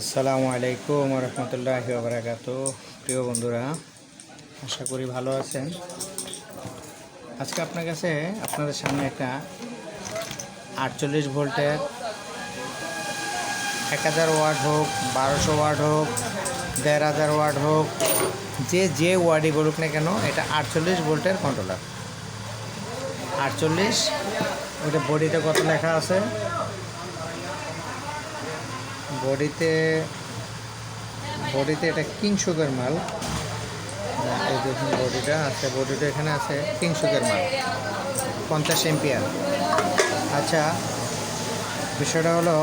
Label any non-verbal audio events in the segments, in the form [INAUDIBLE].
আসসালামু আলাইকুম রহমতুল্লাহ বারাকাত প্রিয় বন্ধুরা, আশা করি ভালো আছেন। আজকে আপনার কাছে আপনাদের সামনে একটা আটচল্লিশ ভোল্টের এক হাজার ওয়াট হোক, বারোশো ওয়াট হোক, দেড় হাজার ওয়াট হোক, যে যে ওয়ার্ডই বলুক না কেন, এটা আটচল্লিশ ভোল্টের কন্ট্রোলার আটচল্লিশ ওটা বডিতে কত লেখা আছে? বডিতে বডিতে এটা কিংসুকের মাল। এই দেখুন বডিটা আছে, বডিটা এখানে আছে কিংসুকের মাল। পঞ্চাশ এম্পিয়ার আচ্ছা বিষয়টা হলো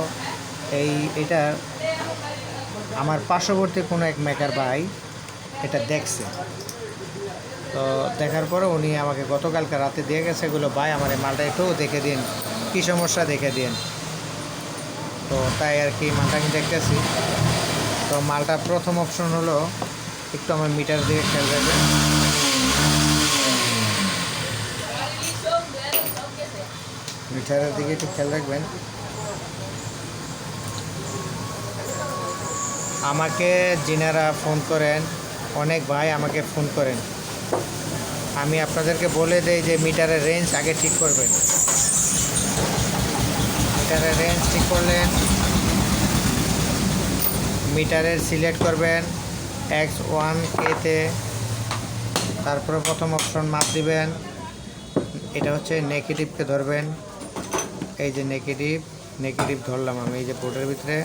এই, এটা আমার পার্শ্ববর্তী কোনো এক মেকার ভাই এটা দেখছে। তো দেখার পরে উনি আমাকে গতকালকে রাতে দিয়ে গেছে, এগুলো ভাই আমার এই মালটা একটু দেখে দিন, কী সমস্যা দেখে দিন। তো তাই আর কি মালটা আমি দেখতেছি। তো মালটা প্রথম অপশন হলো একটু আমার মিটার দিয়ে খেয়াল রাখবেন। মিটারের দিকে একটু খেয়াল রাখবেন। আমাকে যিনারা ফোন করেন, অনেক ভাই আমাকে ফোন করেন। আমি আপনাদেরকে বলে দেই যে মিটারের রেঞ্জ আগে ঠিক করবেন। মিটারের রেঞ্জ ঠিক করলেন। মিটারের সিলেক্ট করবেন এক্স ওয়ান কেতে তারপরে প্রথম অপশন মাপ দিবেন। এটা হচ্ছে নেগেটিভকে ধরবেন। এই যে নেগেটিভ নেগেটিভ ধরলাম আমি এই যে বোর্ডের ভিতরে।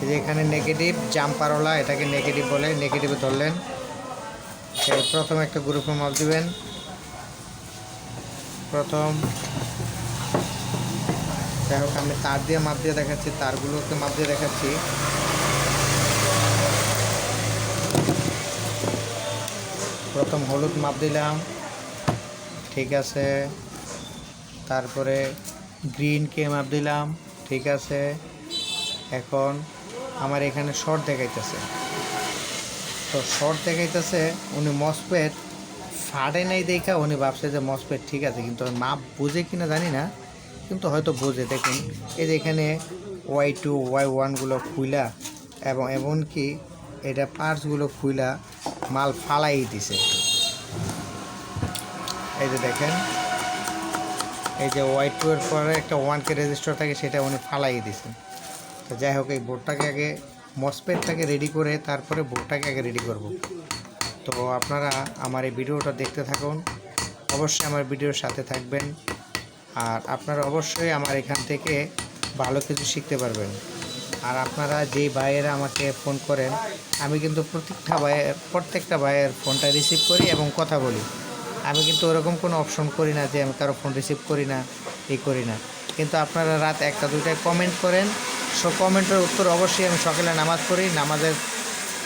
এই যে এখানে নেগেটিভ জাম্পারওয়ালা এটাকে নেগেটিভ বলে নেগেটিভে ধরলেন। প্রথম একটা গ্রুপে মাপ দিবেন। প্রথম যাই হোক, আমি তার দিয়ে মাপ দিয়ে দেখাচ্ছি, তারগুলোকে মাপ দিয়ে দেখাচ্ছি। প্রথম হলুদ মাপ দিলাম। ঠিক আছে। তারপরে গ্রিনকে মাপ দিলাম। ঠিক আছে। এখন আমার এখানে শর্ট দেখাইতেছে। তো শর্ট দেখাইতেছে, উনি মসপেট ফাটে নাই দেখা, উনি ভাবছে যে মসপেট ঠিক আছে, কিন্তু মাপ বুঝে কিনা জানি না। কিন্তু হয়তো বোঝে। দেখুন, এই যে এখানে ওয়াই টু ওয়াই ওয়ানগুলো খুইলা এবং এমনকি এটা পার্টসগুলো খুইলা মাল ফালাই দিছে। এই যে দেখেন, এই যে ওয়াই টু এর পরে একটা ওয়ানকে রেজিস্টার থাকে, সেটা উনি ফালাই দিছেন। তো যাই হোক, এই বোর্ডটাকে আগে মসপেটটাকে রেডি করে তারপরে বোর্ডটাকে আগে রেডি করব। তো আপনারা আমার এই ভিডিওটা দেখতে থাকুন। অবশ্যই আমার ভিডিওর সাথে থাকবেন। আর আপনারা অবশ্যই আমার এখান থেকে ভালো কিছু শিখতে পারবেন। আর আপনারা যেই ভাইয়েরা আমাকে ফোন করেন, আমি কিন্তু প্রত্যেকটা ভাইয়ের প্রত্যেকটা ভাইয়ের ফোনটা রিসিভ করি এবং কথা বলি। আমি কিন্তু ওরকম কোনো অপশন করি না যে আমি কারও ফোন রিসিভ করি না এই করি না। কিন্তু আপনারা রাত একটা, দুইটায় কমেন্ট করেন। সব কমেন্টের উত্তর অবশ্যই আমি সকালে নামাজ পড়ি। নামাজের,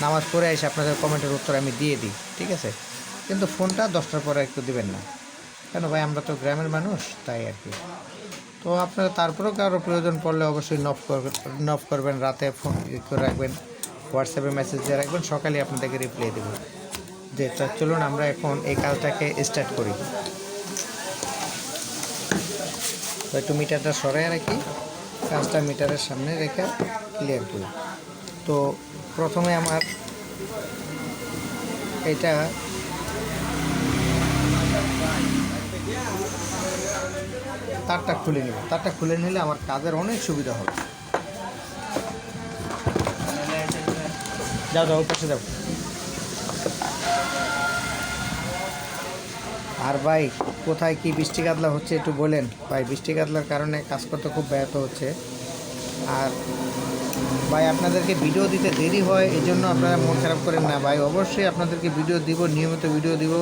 নামাজ পড়ে এসে আপনাদের কমেন্টের উত্তর আমি দিয়ে দিই, ঠিক আছে? কিন্তু ফোনটা দশটার পরে একটু দিবেন না। কেন ভাই, আমরা তো গ্রামের মানুষ, তাই আর কি। তো আপনারা তারপরেও কারও প্রয়োজন পড়লে অবশ্যই নফ করবেন নফ করবেন, রাতে ফোন করে রাখবেন হোয়াটসঅ্যাপে মেসেজ দিয়ে রাখবেন, সকালে আপনাদেরকে রিপ্লাই দেবো। যে চলুন, আমরা এখন এই কাজটাকে স্টার্ট করি। একটু মিটারটা সরাই রাখি, কাজটা মিটারের সামনে রেখে ক্লিয়ার করি। তো প্রথমে আমার এটা তারটা খুলে নেব। তারটা খুলে নিলে আমার কাজের অনেক সুবিধা হবে। যাও যাও পাশে যাও। আর ভাই কোথায় কি বৃষ্টি কাতলা হচ্ছে একটু বলেন। ভাই বৃষ্টি কাতলার কারণে কাজ করতে খুব ব্যাহত হচ্ছে। আর ভাই আপনাদেরকে ভিডিও দিতে দেরি হয় এই জন্য আপনারা মন খারাপ করেন না। ভাই অবশ্যই আপনাদেরকে ভিডিও দিব নিয়মিত ভিডিও দিব।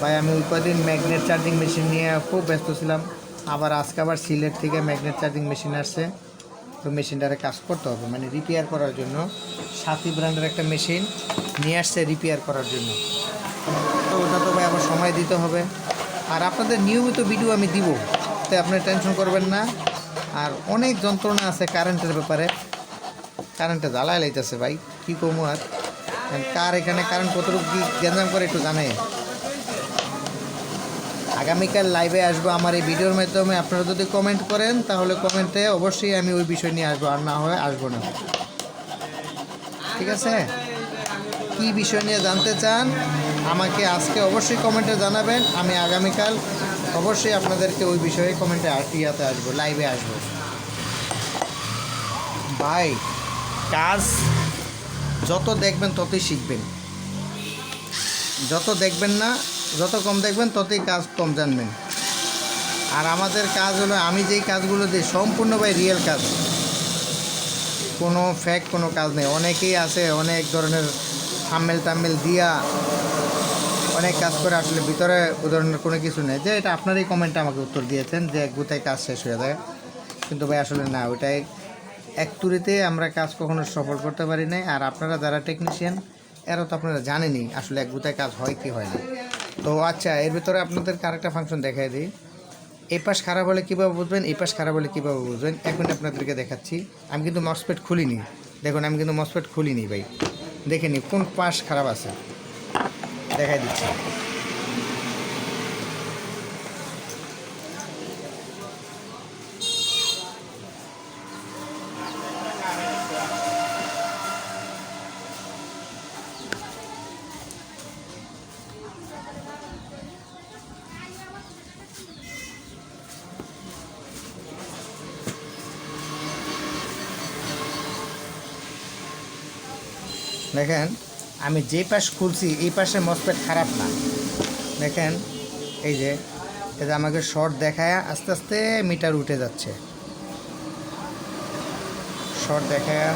ভাই, আমি ওই কদিন ম্যাগনেট চার্জিং মেশিন নিয়ে খুব ব্যস্ত ছিলাম। আবার আজকে আবার সিলেট থেকে ম্যাগনেট চার্জিং মেশিন আসছে। তো মেশিনটারে কাজ করতে হবে মানে রিপেয়ার করার জন্য। সাথী ব্র্যান্ডের একটা মেশিন নিয়ে আসছে রিপেয়ার করার জন্য। তো ওটা তো ভাই আবার সময় দিতে হবে। আর আপনাদের নিয়মিত ভিডিও আমি দিব তাই আপনি টেনশন করবেন না। আর অনেক যন্ত্রণা আছে কারেন্টের ব্যাপারে। কারেন্টে জ্বালায় লাইতেছে ভাই, কী কমু আর? কার এখানে কারেন্ট কতটুকু কি গ্যাঞ্জাম করে একটু জানে আগামীকাল লাইভে আসব আমার এই ভিডিওর মাধ্যমে। আপনারা যদি কমেন্ট করেন, তাহলে কমেন্টে অবশ্যই আমি ওই বিষয় নিয়ে আসব, আর না হয় আসব না। ঠিক আছে? কি বিষয় নিয়ে জানতে চান, আমাকে আজকে অবশ্যই কমেন্টে জানাবেন। আমি আগামীকাল অবশ্যই আপনাদেরকে ওই বিষয়ে কমেন্টে ইয়াতে আসব লাইভে আসব। ভাই, কাজ যত দেখবেন ততই শিখবেন। যত দেখবেন না যত কম দেখবেন, ততই কাজ কম জানবেন। আর আমাদের কাজ হলো, আমি যেই কাজগুলো দিই, সম্পূর্ণ ভাই রিয়েল কাজ। কোনো ফ্যাক কোনো কাজ নেই। অনেকেই আছে, অনেক ধরনের থাম্মেল টাম্মেল দিয়া অনেক কাজ করে আসলে ভিতরে ধরনের কোনো কিছু নেই। যে এটা আপনারই কমেন্টে আমাকে উত্তর দিয়েছেন, যে এক গুতায় কাজ শেষ হয়ে যায়। কিন্তু ভাই আসলে না, ওইটাই। এক তুরিতে আমরা কাজ কখনো সফল করতে পারি নাই। আর আপনারা যারা টেকনিশিয়ান এরা তো আপনারা জানেনই আসলে এক গুতায় কাজ হয় কি হয় না। তো আচ্ছা এর ভিতরে আপনাদেরকে আরেকটা ফাংশন দেখাই দিই। এই পাশ খারাপ হলে কীভাবে বুঝবেন, এই পাশ খারাপ হলে কীভাবে বুঝবেন? এখন আপনাদেরকে দেখাচ্ছি। আমি কিন্তু মসপেট খুলিনি। দেখুন, আমি কিন্তু মসপেট খুলিনি ভাই। দেখে নি কোন পাশ খারাপ আছে? দেখাই দিচ্ছি। দেখেন, আমি যে পাশ খুলছি, এই পাশে মসপেট খারাপ না। দেখেন, এই যে যে আমাকে শর্ট দেখায় আস্তে আস্তে মিটার উঠে যাচ্ছে। শর্ট দেখায়।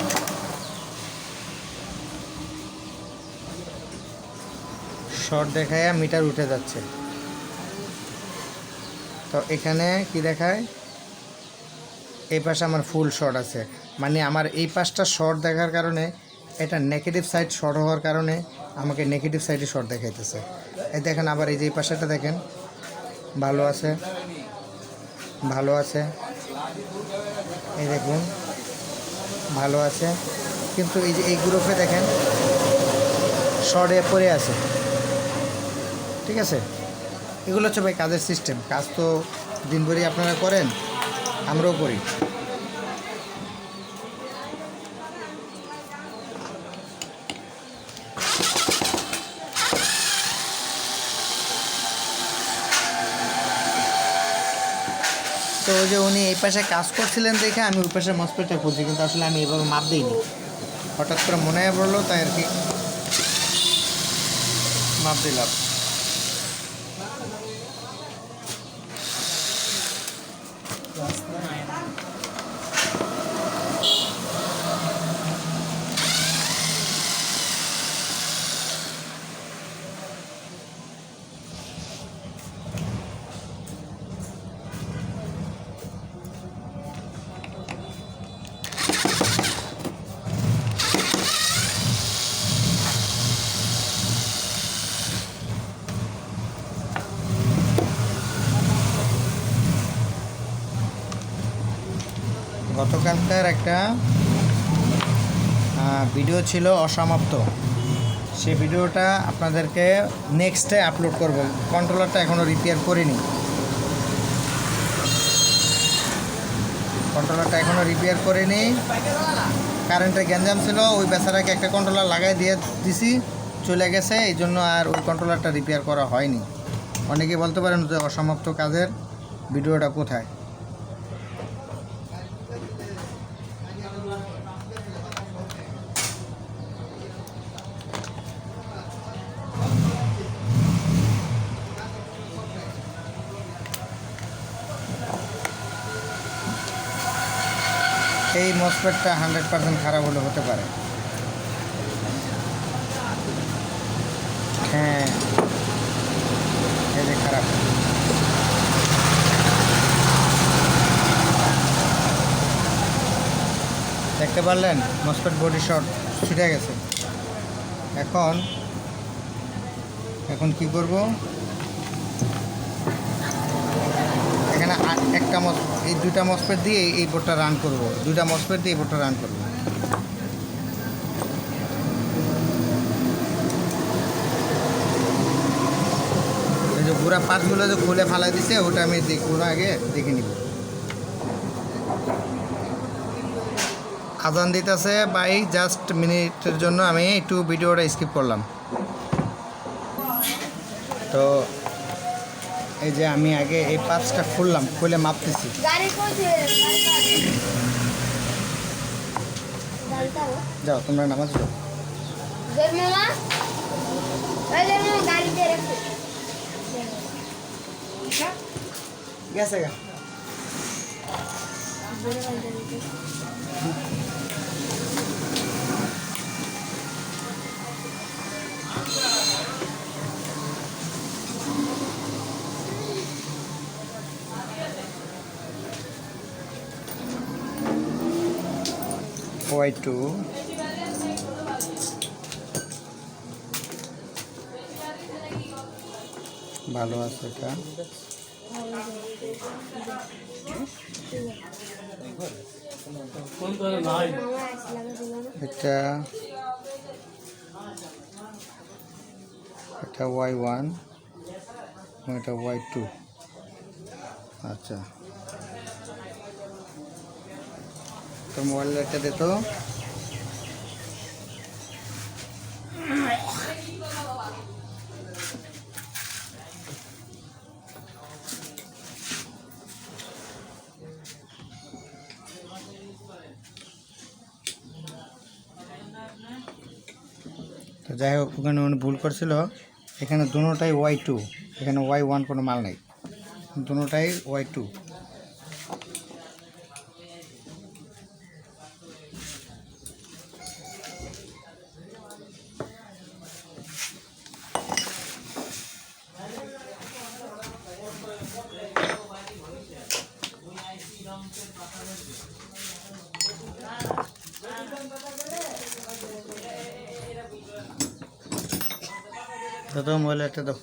শর্ট দেখায় মিটার উঠে যাচ্ছে। তো এখানে কি দেখায়? এই পাশে আমার ফুল শর্ট আছে। মানে আমার এই পাশটা শর্ট দেখার কারণে এটা নেগেটিভ সাইড শর্ট হওয়ার কারণে আমাকে নেগেটিভ সাইডে শর্ট দেখাইতেছে। এই দেখেন আবার এই যে এই পাশেটা দেখেন। ভালো আছে। ভালো আছে। এই দেখুন, ভালো আছে। কিন্তু এই যে এই গ্রুপে দেখেন শর্টে পড়ে আছে। ঠিক আছে? এগুলো হচ্ছে ভাই কাজের সিস্টেম কাজ তো দিনভরই আপনারা করেন, আমরাও করি। তো ওই যে উনি এই পাশে কাজ করছিলেন দেখে আমি ওই পাশে মসপিটটা খুঁজছি কিন্তু আসলে আমি এভাবে মাপ দিইনি। হঠাৎ করে মনে পড়ল, তাই আর কি মাপ দিলাম। গতকালকার একটা ভিডিও ছিল অসমাপ্ত। সে ভিডিওটা আপনাদেরকে নেক্সটে আপলোড করব। কন্ট্রোলারটা এখনও রিপেয়ার করিনি। কন্ট্রোলারটা এখনও রিপেয়ার করিনি। কারেন্টের গ্যাঞ্জাম ছিল, ওই বেচারাকে একটা কন্ট্রোলার লাগাই দিয়ে দিছি, চলে গেছে, এই জন্য আর ওই কন্ট্রোলারটা রিপেয়ার করা হয়নি। অনেকে বলতে পারেন যে অসমাপ্ত কাজের ভিডিওটা কোথায়? এই মসপেটটা হান্ড্রেড পারসেন্ট খারাপ হলে হতে পারে। হ্যাঁ। এই যে খারাপ। দেখতে পারলেন মসপেট বডি শট ছিটে গেছে। এখন এখন কি করব এখানে আ- একটা মস, এই দুইটা মসপেট দিয়ে এই বোর্ডটা রান করব। দুইটা মসপেট দিয়ে এই বোর্ডটা রান করব। যে পুরা পার্টসগুলো যে খুলে ফালাই দিছে, ওটা আমি দেখব আগে দেখে নিব। আজান দিতেছে বাই জাস্ট মিনিটের জন্য আমি একটু ভিডিওটা স্কিপ করলাম। তো এই যে আমি আগে এই পার্টসটা খুললাম খুলে মাপতেছি। গাড়ি কোথায় গাড়িটাও যাও তোমরা নামাজ যাও জয় মামা ওই জয় মামা গাড়িতে রেখে গেছে গা। Y two. ভালো আছে এটা। এটা এটা ওয়াই ওয়ান এটা ওয়াই টু। আচ্ছা। তো মোবাইল লাইটটা দে তো। তো যাই হোক, ওখানে উনি ভুল করছিল। এখানে দুটোটাই ওয়াই টু এখানে ওয়াই ওয়ান কোনো মাল নেই। দুটোটাই ওয়াই টু তো মোবাইল একটা দাও।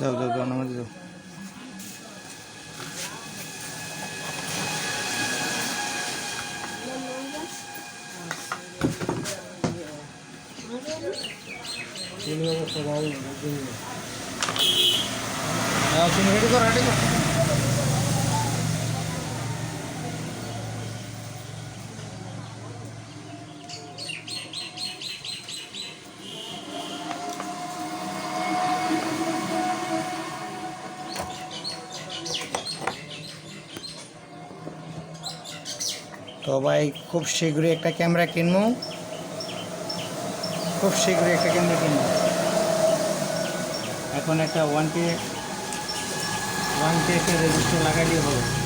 যাও যাও যাও নামাজ যাও। হ্যাঁ রেডি করো রেডি করো। ভাই খুব শীঘ্রই একটা ক্যামেরা কিনবো। খুব শীঘ্রই একটা ক্যামেরা কিনবো। এখন একটা ওয়ান কে ওয়ান কে একটা রেজিস্টার লাগালেই হবে।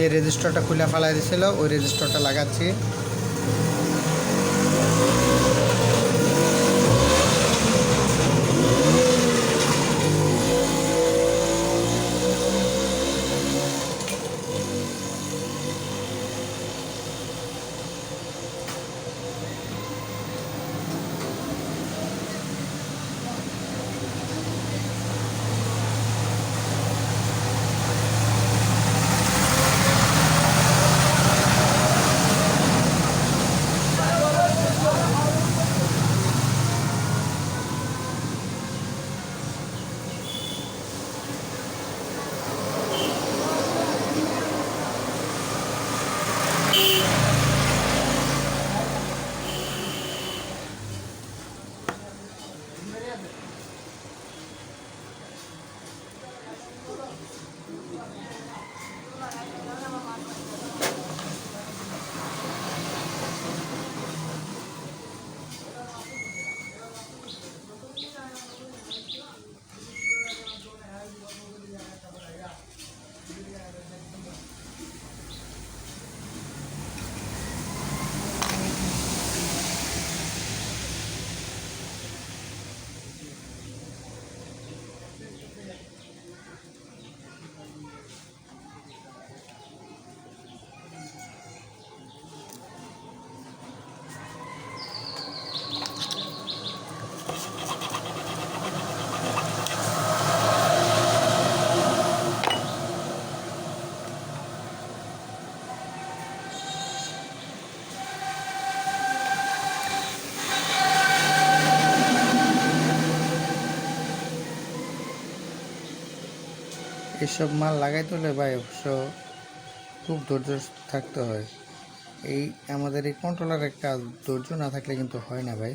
যে রেজিস্টারটা খুলে ফেলাই দিয়েছিল ওই রেজিস্টারটা লাগাচ্ছি। এসব মাল লাগাইতে হলে ভাই, অবশ্য খুব ধৈর্য থাকতে হয়। এই আমাদের এই কন্ট্রোলারের কাজ ধৈর্য না থাকলে কিন্তু হয় না ভাই।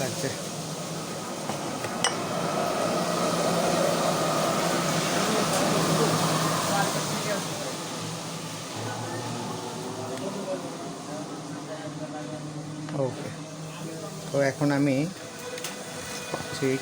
লাগছে ওকে তো এখন আমি ঠিক।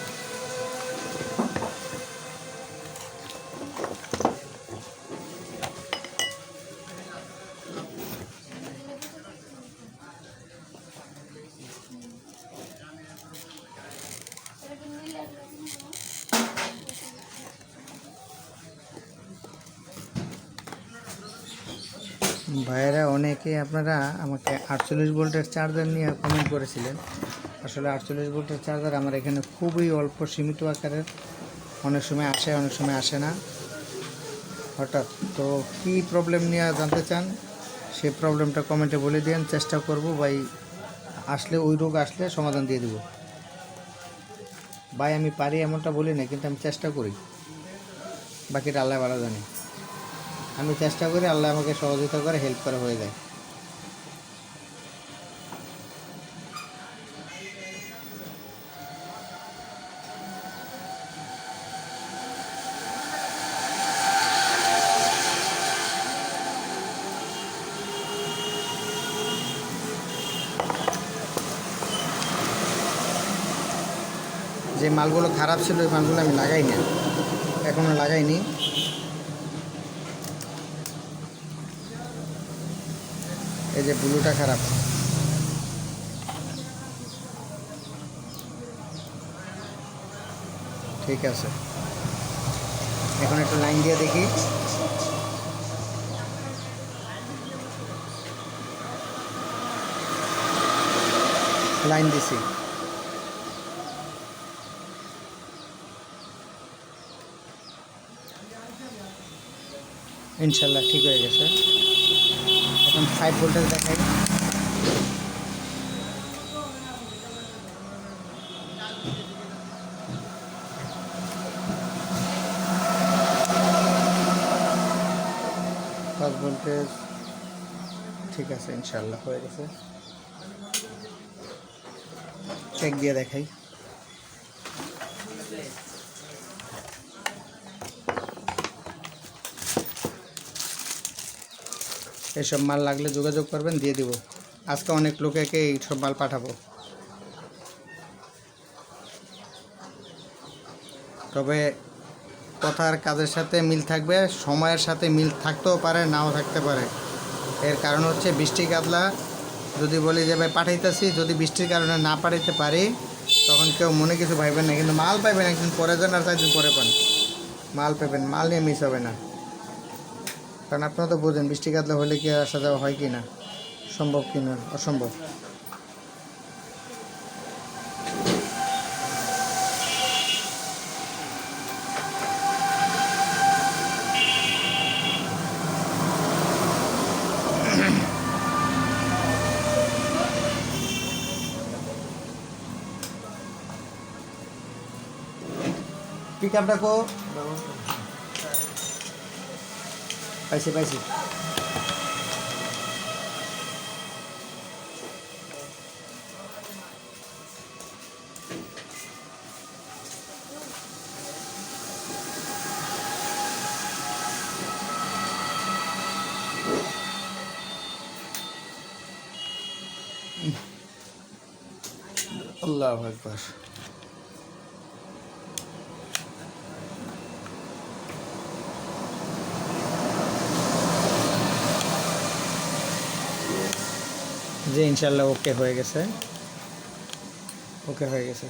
ভাইয়েরা অনেকে আপনারা আমাকে আটচল্লিশ ভোল্টের চার্জার নিয়ে কমেন্ট করেছিলেন। আসলে আটচল্লিশ ভোল্টের চার্জার আমার এখানে খুবই অল্প সীমিত আকারের। অনেক সময় আসে, অনেক সময় আসে না। হঠাৎ তো কী প্রবলেম নিয়ে জানতে চান সেই প্রবলেমটা কমেন্টে বলে দিন চেষ্টা করব ভাই। আসলে ওই রোগ আসলে সমাধান দিয়ে দেবো। ভাই, আমি পারি এমনটা বলি না, কিন্তু আমি চেষ্টা করি। বাকিটা আল্লাহ ভালো জানে। আমি চেষ্টা করি আল্লাহ আমাকে সহযোগিতা করে হেল্প করে হয়ে যায়। যে মালগুলো খারাপ ছিল, ওই মালগুলো আমি লাগাই না এখনও লাগাইনি। এই যে ব্লুটা খারাপ। ঠিক আছে। এখন একটু লাইন দিয়ে দেখি। লাইন দিছি। ইনশাল্লাহ ঠিক হয়ে গেছে। এখন ফাইভ ভোল্টেজ দেখাই। পাঁচ ভোল্টেজ ঠিক আছে, ইনশাল্লাহ হয়ে গেছে। চেক দিয়ে দেখাই। এসব মাল লাগলে যোগাযোগ করবেন, দিয়ে দিব। আজকে অনেক লোকেকে এইসব মাল পাঠাবো। তবে কথার কাজের সাথে মিল থাকবে, সময়ের সাথে মিল থাকতেও পারে, নাও থাকতে পারে। এর কারণ হচ্ছে বৃষ্টি কাতলা, যদি বলি যে, ভাই, পাঠাইতেছি, যদি বৃষ্টির কারণে না পাঠাইতে পারি, তখন কেউ মনে কিছু ভাইবেন না, কিন্তু মাল পাইবেন একদিন, পরে যান আর চারদিন পরে পান। মাল পাবেন মাল নিয়ে মিস হবে না। কারণ আপনারা তো বোঝেন, বৃষ্টি কাতলা হলে কি আসা যাওয়া হয় কি না সম্ভব কি না অসম্ভব। [CLEARS THROAT] পিক আপটা কো। পাইছি পাইছি। আল্লাহ একবার জি ইনশাল্লাহ ওকে হয়ে গেছে ওকে হয়ে গেছে